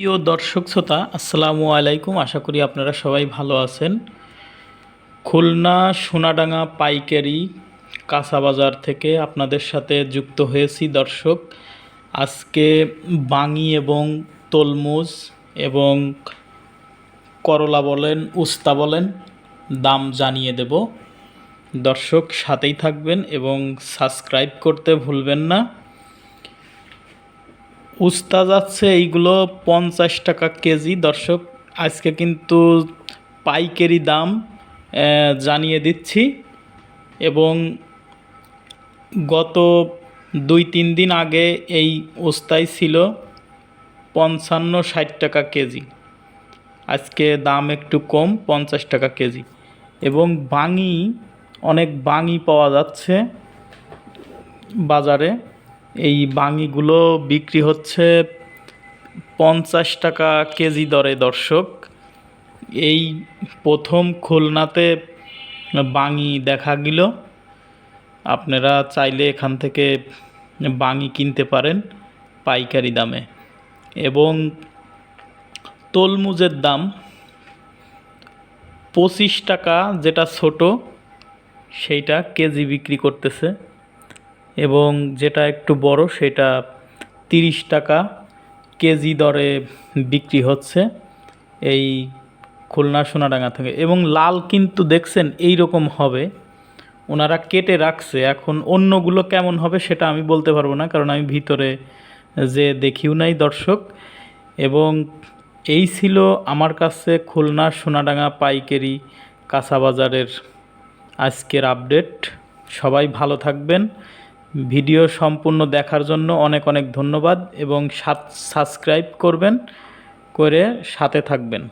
প্রিয় দর্শক শ্রোতা, আসসালামু আলাইকুম। আশা করি আপনারা সবাই ভালো আছেন। খুলনা সোনাডাঙ্গা পাইকারি কাঁচা বাজার থেকে আপনাদের সাথে যুক্ত হয়েছি দর্শক। আজকে বাঙি এবং তলমুজ এবং করলা বলেন, উস্তা বলেন, দাম জানিয়ে দেব। দর্শক সাথেই থাকবেন এবং সাবস্ক্রাইব করতে ভুলবেন না। উস্তা যাচ্ছে এইগুলো পঞ্চাশ টাকা কেজি। দর্শক, আজকে কিন্তু পাইকারি দাম জানিয়ে দিচ্ছি। এবং গত দুই, তিন দিন আগে এই উস্তাই ছিল পঞ্চান্ন, ষাট টাকা কেজি। আজকে দাম একটু কম, পঞ্চাশ টাকা কেজি। এবং বাঙি, অনেক বাঙি পাওয়া যাচ্ছে বাজারে। এই বাঙিগুলো বিক্রি হচ্ছে পঞ্চাশ টাকা কেজি দরে, দর্শক। এই প্রথম খুলনাতে বাঙি দেখা গেল। আপনারা চাইলে এখান থেকে বাঙি কিনতে পারেন পাইকারি দামে। এবং তলমুজের দাম পঁচিশ টাকা, যেটা ছোট, সেইটা কেজি বিক্রি করতেছে। এবং যেটা একটু বড়, সেটা তিরিশ টাকা কেজি দরে বিক্রি হচ্ছে এই খুলনা সোনাডাঙ্গা থেকে। এবং লাল কিন্তু দেখছেন এই রকম হবে। ওনারা কেটে রাখছে। এখন অন্যগুলো কেমন হবে সেটা আমি বলতে পারব না, কারণ আমি ভিতরে যে দেখিও নাই দর্শক। এবং এই ছিল আমার কাছে খুলনা সোনাডাঙ্গা পাইকারি কাঁচা বাজারের আজকের আপডেট। সবাই ভালো থাকবেন। ভিডিও সম্পূর্ণ দেখার জন্য অনেক অনেক ধন্যবাদ এবং সাবস্ক্রাইব করবেন করে সাথে থাকবেন।